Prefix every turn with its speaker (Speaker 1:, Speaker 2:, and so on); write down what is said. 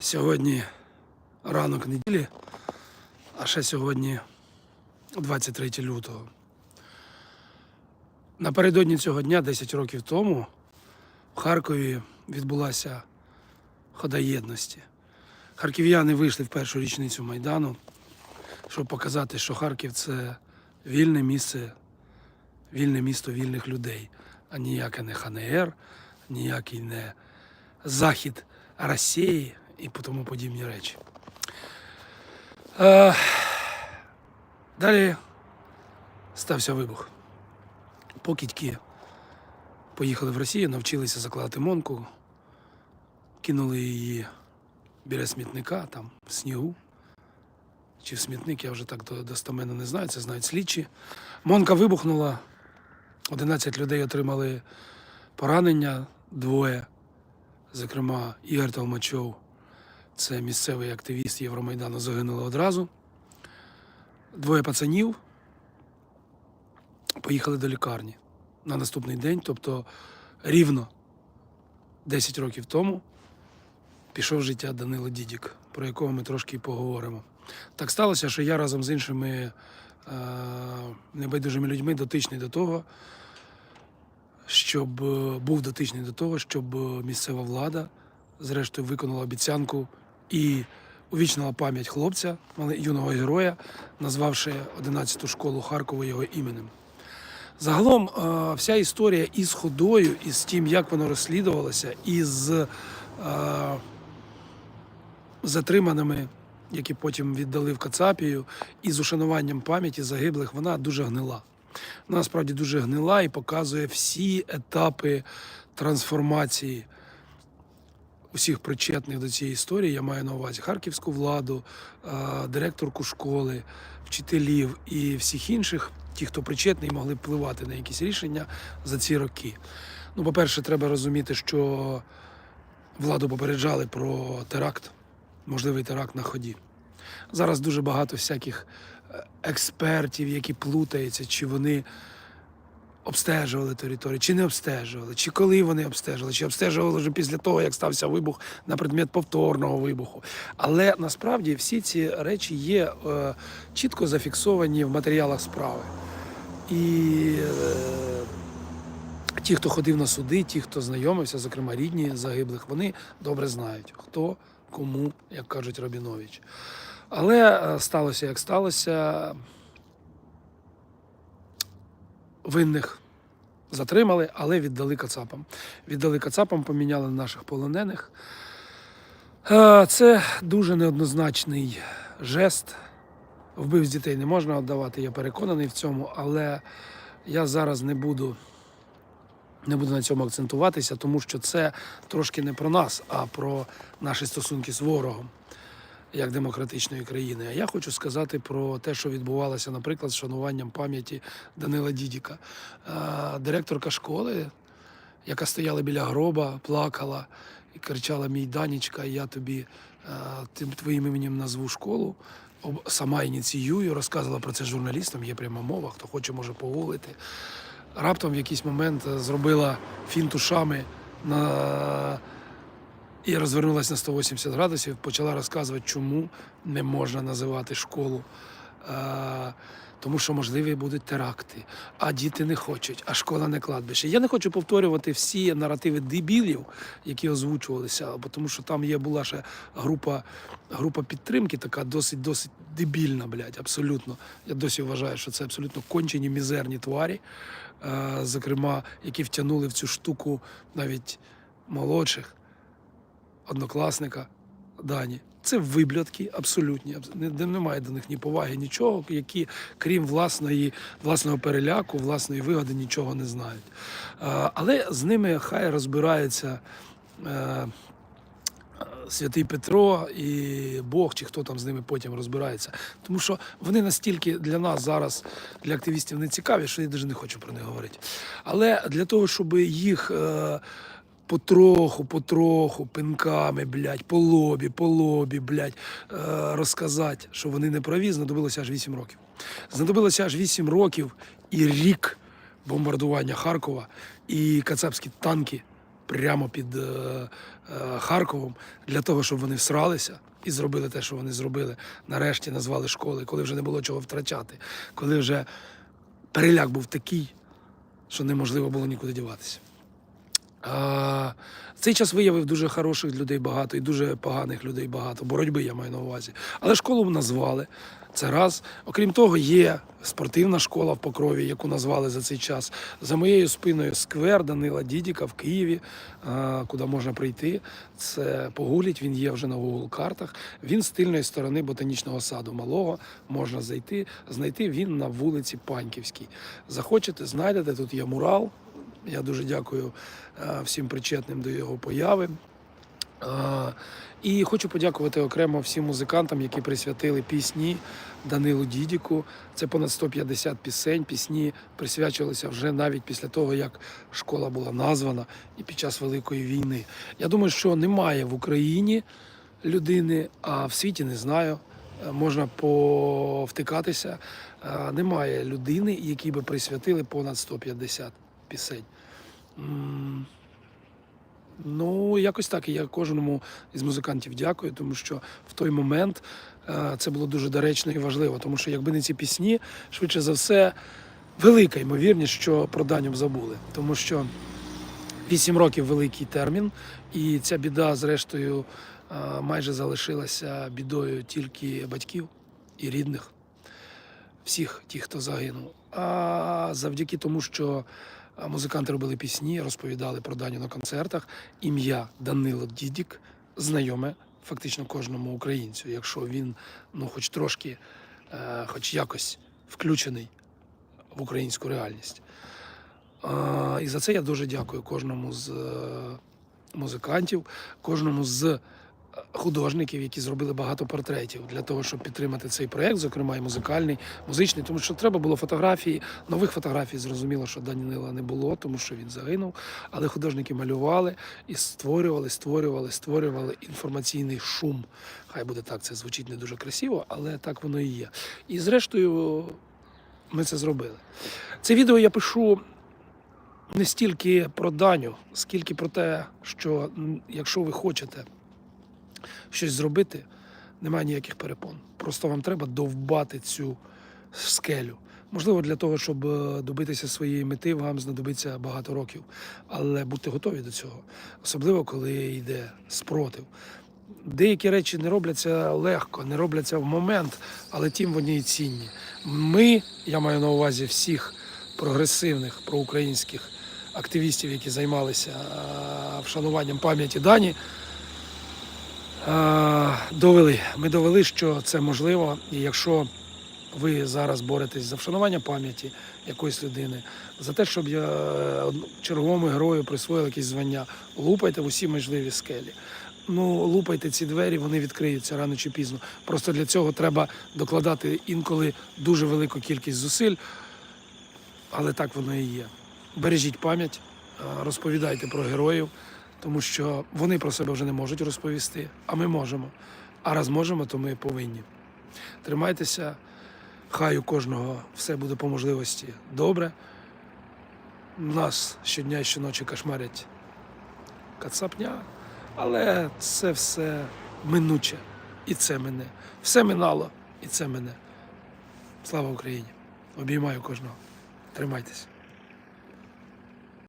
Speaker 1: Сьогодні ранок неділі, а ще сьогодні 23 лютого. Напередодні цього дня, 10 років тому, в Харкові відбулася хода єдності. Харків'яни вийшли в першу річницю Майдану, щоб показати, що Харків це вільне місце, вільне місто вільних людей, а ніяке не ХНР, ніякий не захід Росії і тому подібні речі. Е, далі стався вибух. Покидьки поїхали в Росію, навчилися закладати монку, кинули її біля смітника, там в снігу. Чи в смітник, я вже так до- достеменно не знаю, це знають слідчі. Монка вибухнула, 11 людей отримали поранення, двоє Зокрема, Ігор Толмачов, це місцевий активіст Євромайдану, загинули одразу. Двоє пацанів поїхали до лікарні на наступний день, тобто рівно 10 років тому пішов життя Данило Дідік, про якого ми трошки і поговоримо. Так сталося, що я разом з іншими е- небайдужими людьми дотичний до того, щоб е, був дотичний до того, щоб е, місцева влада, зрештою, виконала обіцянку і увічнила пам'ять хлопця, юного героя, назвавши 11-ту школу Харкова його іменем. Загалом, е, вся історія із ходою, із тим, як воно розслідувалося, із е, затриманими, які потім віддали в Кацапію, і з ушануванням пам'яті загиблих, вона дуже гнила. Насправді дуже гнила і показує всі етапи трансформації усіх причетних до цієї історії. Я маю на увазі харківську владу, е, директорку школи, вчителів і всіх інших, ті, хто причетний, могли впливати на якісь рішення за ці роки. Ну, по-перше, треба розуміти, що владу попереджали про теракт, можливий теракт на ході. Зараз дуже багато всяких е, експертів, які плутаються, чи вони обстежували територію, чи не обстежували, чи коли вони обстежували, чи обстежували вже після того, як стався вибух на предмет повторного вибуху. Але насправді всі ці речі є е, чітко зафіксовані в матеріалах справи. І е, ті, хто ходив на суди, ті, хто знайомився, зокрема рідні загиблих, вони добре знають, хто кому, як кажуть Рабінович. Але е, сталося, як сталося. Винних затримали, але віддали кацапам. Віддали кацапам, поміняли наших полонених. Це дуже неоднозначний жест. Вбивць дітей не можна віддавати, я переконаний в цьому, але я зараз не буду, не буду на цьому акцентуватися, тому що це трошки не про нас, а про наші стосунки з ворогом як демократичної країни. А я хочу сказати про те, що відбувалося, наприклад, з шануванням пам'яті Данила Дідіка. Директорка школи, яка стояла біля гроба, плакала і кричала: Мій Данічка, я тобі тим твоїм іменем назву школу. Сама ініціюю, розказувала про це журналістам, є пряма мова, хто хоче, може погуглити. Раптом в якийсь момент е, зробила фінт ушами на і розвернулася на 180 градусів, почала розказувати, чому не можна називати школу. Е, тому що можливі будуть теракти, а діти не хочуть, а школа не кладбище. Я не хочу повторювати всі наративи дебілів, які озвучувалися, бо тому що там є була ще група, група підтримки, така досить досить дебільна, блядь, абсолютно. Я досі вважаю, що це абсолютно кончені мізерні тварі, е, зокрема, які втягнули в цю штуку навіть молодших однокласника Дані. Це виблядки абсолютні, немає до них ні поваги, нічого, які, крім власної, власного переляку, власної вигоди, нічого не знають. Але з ними хай розбирається е, святий Петро і Бог, чи хто там з ними потім розбирається. Тому що вони настільки для нас зараз, для активістів, не цікаві, що я навіть не хочу про них говорити. Але для того, щоб їх. Потроху, потроху, пинками, блядь, по лобі, по лобі, блядь, е, розказати, що вони не праві, знадобилося аж 8 років. Знадобилося аж 8 років і рік бомбардування Харкова, і кацапські танки прямо під е, е, Харковом для того, щоб вони всралися і зробили те, що вони зробили. Нарешті назвали школи, коли вже не було чого втрачати, коли вже переляк був такий, що неможливо було нікуди діватися. Цей час виявив дуже хороших людей багато і дуже поганих людей багато. Боротьби я маю на увазі. Але школу назвали. Це раз. Окрім того, є спортивна школа в Покрові, яку назвали за цей час. За моєю спиною сквер Данила Дідіка в Києві, куди можна прийти. Це погулять, він є вже на Google картах. Він з тильної сторони ботанічного саду малого можна зайти. Знайти він на вулиці Паньківській. Захочете, знайдете. Тут є мурал. Я дуже дякую е, всім причетним до його появи. Е, І хочу подякувати окремо всім музикантам, які присвятили пісні Данилу Дідіку. Це понад 150 пісень. Пісні присвячувалися вже навіть після того, як школа була названа і під час Великої війни. Я думаю, що немає в Україні людини, а в світі не знаю. е, Можна повтикатися. Немає людини, якій би присвятили понад 150 пісень. Ну, якось так. І я кожному із музикантів дякую, тому що в той момент е, це було дуже доречно і важливо. Тому що якби не ці пісні, швидше за все, велика ймовірність, що про Даню б забули. Тому що 8 років великий термін, і ця біда, зрештою, е, майже залишилася бідою тільки батьків і рідних, всіх тих, хто загинув. А завдяки тому, що Музиканти робили пісні, розповідали про Даню на концертах. Ім'я Данило Дідік знайоме фактично кожному українцю, якщо він ну, хоч трошки, е, хоч якось включений в українську реальність. І за це я дуже дякую кожному з е, музикантів, кожному з художників, які зробили багато портретів для того, щоб підтримати цей проект, зокрема і музикальний, музичний, тому що треба було фотографії. Нових фотографій зрозуміло, що Даніла не було, тому що він загинув. Але художники малювали і створювали, створювали, створювали інформаційний шум. Хай буде так, це звучить не дуже красиво, але так воно і є. І зрештою, ми це зробили. Це відео я пишу не стільки про Даню, скільки про те, що якщо ви хочете щось зробити, немає ніяких перепон. Просто вам треба довбати цю скелю. Можливо, для того, щоб е, добитися своєї мети, вам знадобиться багато років, але будьте готові до цього, особливо коли йде спротив. Деякі речі не робляться легко, не робляться в момент, але тим вони і цінні. Ми, я маю на увазі всіх прогресивних проукраїнських активістів, які займалися вшануванням пам'яті Дані, довели. Ми довели, що це можливо, і якщо ви зараз боретесь за вшанування пам'яті якоїсь людини, за те, щоб я е, черговому герою присвоїли якісь звання, лупайте в усі можливі скелі. Ну, лупайте ці двері, вони відкриються рано чи пізно. Просто для цього треба докладати інколи дуже велику кількість зусиль, але так воно і є. Бережіть пам'ять, е, розповідайте про героїв, тому що вони про себе вже не можуть розповісти, а ми можемо. А раз можемо, то ми повинні. Тримайтеся, хай у кожного все буде по можливості добре. Нас щодня і щоночі кошмарять кацапня, але це все минуче. І це мене. Все минало, і це мене. Слава Україні! Обіймаю кожного. Тримайтеся.